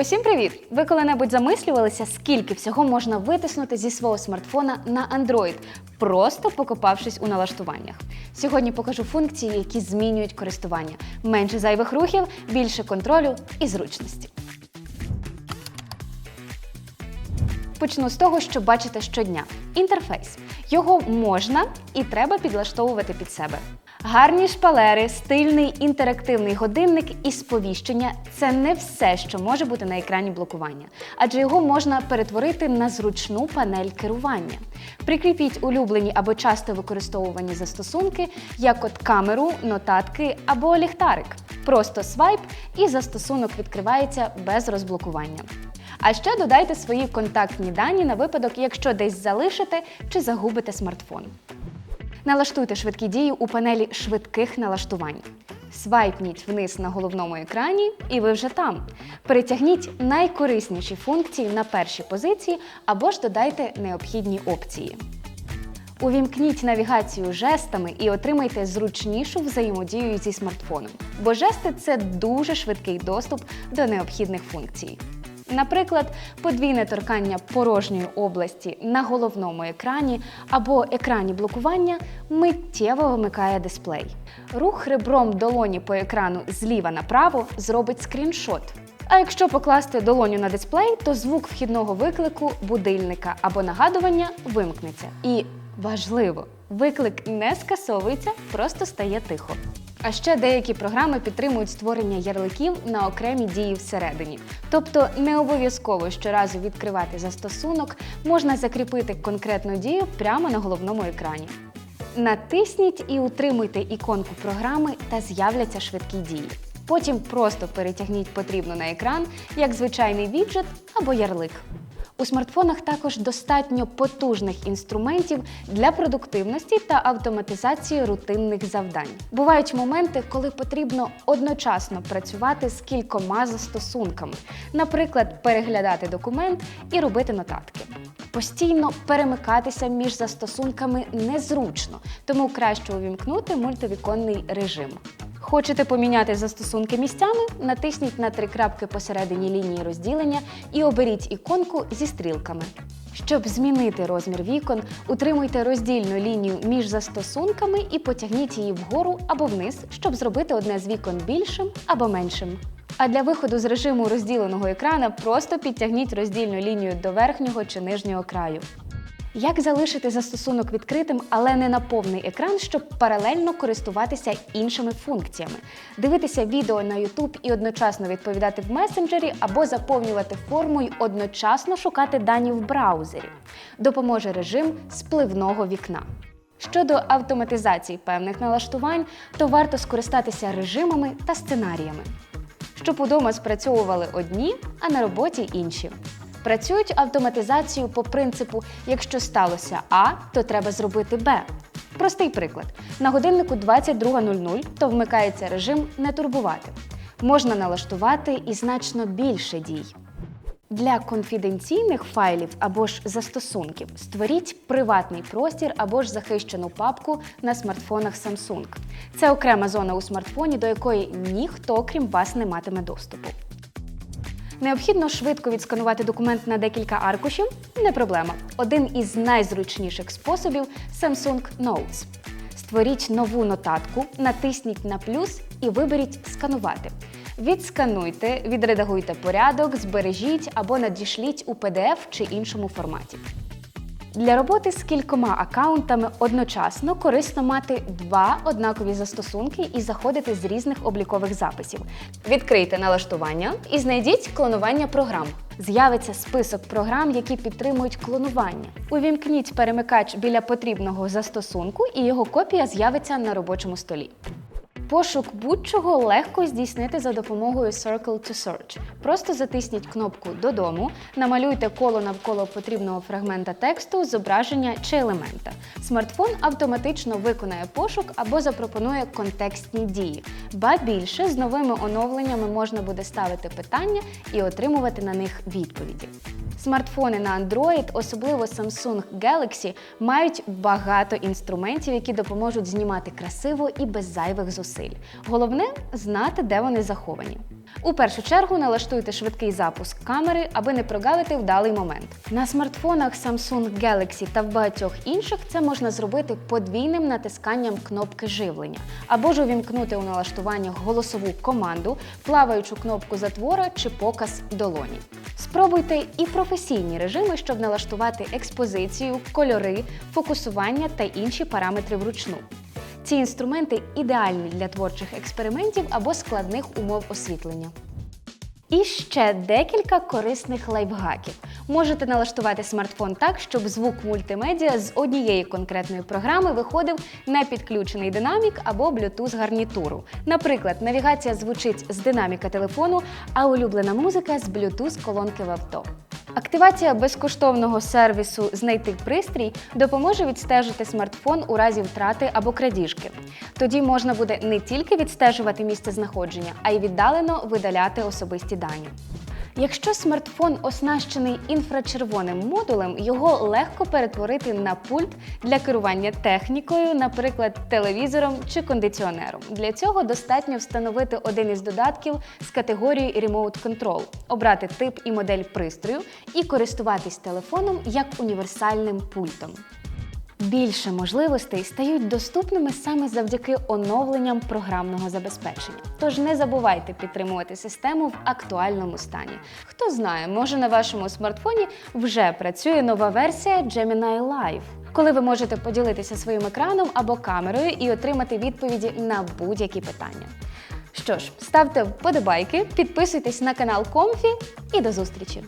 Усім привіт! Ви коли-небудь замислювалися, скільки всього можна витиснути зі свого смартфона на Android, просто покопавшись у налаштуваннях. Сьогодні покажу функції, які змінюють користування. Менше зайвих рухів, більше контролю і зручності. Почну з того, що бачите щодня. Інтерфейс. Його можна і треба підлаштовувати під себе. Гарні шпалери, стильний інтерактивний годинник і сповіщення це не все, що може бути на екрані блокування, адже його можна перетворити на зручну панель керування. Прикріпіть улюблені або часто використовувані застосунки, як от камеру, нотатки або ліхтарик. Просто свайп і застосунок відкривається без розблокування. А ще додайте свої контактні дані на випадок, якщо десь залишите чи загубите смартфон. Налаштуйте швидкі дії у панелі швидких налаштувань. Свайпніть вниз на головному екрані, і ви вже там. Перетягніть найкорисніші функції на перші позиції або ж додайте необхідні опції. Увімкніть навігацію жестами і отримайте зручнішу взаємодію зі смартфоном, бо жести це дуже швидкий доступ до необхідних функцій. Наприклад, подвійне торкання порожньої області на головному екрані або екрані блокування миттєво вимикає дисплей. Рух ребром долоні по екрану зліва направо зробить скріншот. А якщо покласти долоню на дисплей, то звук вхідного виклику будильника або нагадування вимкнеться. І важливо, виклик не скасовується, просто стає тихо. А ще деякі програми підтримують створення ярликів на окремі дії всередині. Тобто не обов'язково щоразу відкривати застосунок, можна закріпити конкретну дію прямо на головному екрані. Натисніть і утримуйте іконку програми та з'являться швидкі дії. Потім просто перетягніть потрібно на екран як звичайний віджит або ярлик. У смартфонах також достатньо потужних інструментів для продуктивності та автоматизації рутинних завдань. Бувають моменти, коли потрібно одночасно працювати з кількома застосунками, наприклад, переглядати документ і робити нотатки. Постійно перемикатися між застосунками незручно, тому краще увімкнути мультивіконний режим. Хочете поміняти застосунки місцями? Натисніть на три крапки посередині лінії розділення і оберіть іконку зі стрілками. Щоб змінити розмір вікон, утримуйте роздільну лінію між застосунками і потягніть її вгору або вниз, щоб зробити одне з вікон більшим або меншим. А для виходу з режиму розділеного екрана просто підтягніть роздільну лінію до верхнього чи нижнього краю. Як залишити застосунок відкритим, але не на повний екран, щоб паралельно користуватися іншими функціями, дивитися відео на YouTube і одночасно відповідати в месенджері або заповнювати форму й одночасно шукати дані в браузері. Допоможе режим спливного вікна. Щодо автоматизації певних налаштувань, то варто скористатися режимами та сценаріями, щоб удома спрацьовували одні, а на роботі інші. Працюють автоматизацію по принципу: якщо сталося А, то треба зробити Б. Простий приклад: на годиннику 22.00, то вмикається режим не турбувати. Можна налаштувати і значно більше дій. Для конфіденційних файлів або ж застосунків створіть приватний простір або ж захищену папку на смартфонах Samsung. Це окрема зона у смартфоні, до якої ніхто, крім вас, не матиме доступу. Необхідно швидко відсканувати документ на декілька аркушів? Не проблема. Один із найзручніших способів Samsung Notes. Створіть нову нотатку, натисніть на плюс і виберіть Сканувати. Відскануйте, відредагуйте порядок, збережіть або надішліть у PDF чи іншому форматі. Для роботи з кількома аккаунтами одночасно корисно мати два однакові застосунки і заходити з різних облікових записів. Відкрийте налаштування і знайдіть клонування програм. З'явиться список програм, які підтримують клонування. Увімкніть перемикач біля потрібного застосунку, і його копія з'явиться на робочому столі. Пошук будь-чого легко здійснити за допомогою Circle to Search. Просто затисніть кнопку Додому, намалюйте коло навколо потрібного фрагмента тексту, зображення чи елемента. Смартфон автоматично виконає пошук або запропонує контекстні дії. Ба більше з новими оновленнями можна буде ставити питання і отримувати на них відповіді. Смартфони на Android, особливо Samsung Galaxy, мають багато інструментів, які допоможуть знімати красиво і без зайвих зусиль. Головне знати, де вони заховані. У першу чергу налаштуйте швидкий запуск камери, аби не прогавити вдалий момент. На смартфонах Samsung Galaxy та в багатьох інших це можна зробити подвійним натисканням кнопки живлення, або ж увімкнути у налаштуваннях голосову команду, плаваючу кнопку затвора чи показ долоні. Спробуйте і професійні режими, щоб налаштувати експозицію, кольори, фокусування та інші параметри вручну. Ці інструменти ідеальні для творчих експериментів або складних умов освітлення. І ще декілька корисних лайфхаків. Можете налаштувати смартфон так, щоб звук мультимедіа з однієї конкретної програми виходив на підключений динамік або Bluetooth гарнітуру. Наприклад, навігація звучить з динаміка телефону, а улюблена музика з Bluetooth колонки в авто. Активація безкоштовного сервісу Знайти пристрій допоможе відстежити смартфон у разі втрати або крадіжки. Тоді можна буде не тільки відстежувати місце знаходження, а й віддалено видаляти особисті дані. Якщо смартфон оснащений інфрачервоним модулем, його легко перетворити на пульт для керування технікою, наприклад, телевізором чи кондиціонером. Для цього достатньо встановити один із додатків з категорії Remote Control, обрати тип і модель пристрою і користуватись телефоном як універсальним пультом. Більше можливостей стають доступними саме завдяки оновленням програмного забезпечення. Тож не забувайте підтримувати систему в актуальному стані. Хто знає, може на вашому смартфоні вже працює нова версія Gemini Live, коли ви можете поділитися своїм екраном або камерою і отримати відповіді на будь-які питання. Що ж, ставте вподобайки, підписуйтесь на канал Комфі і до зустрічі!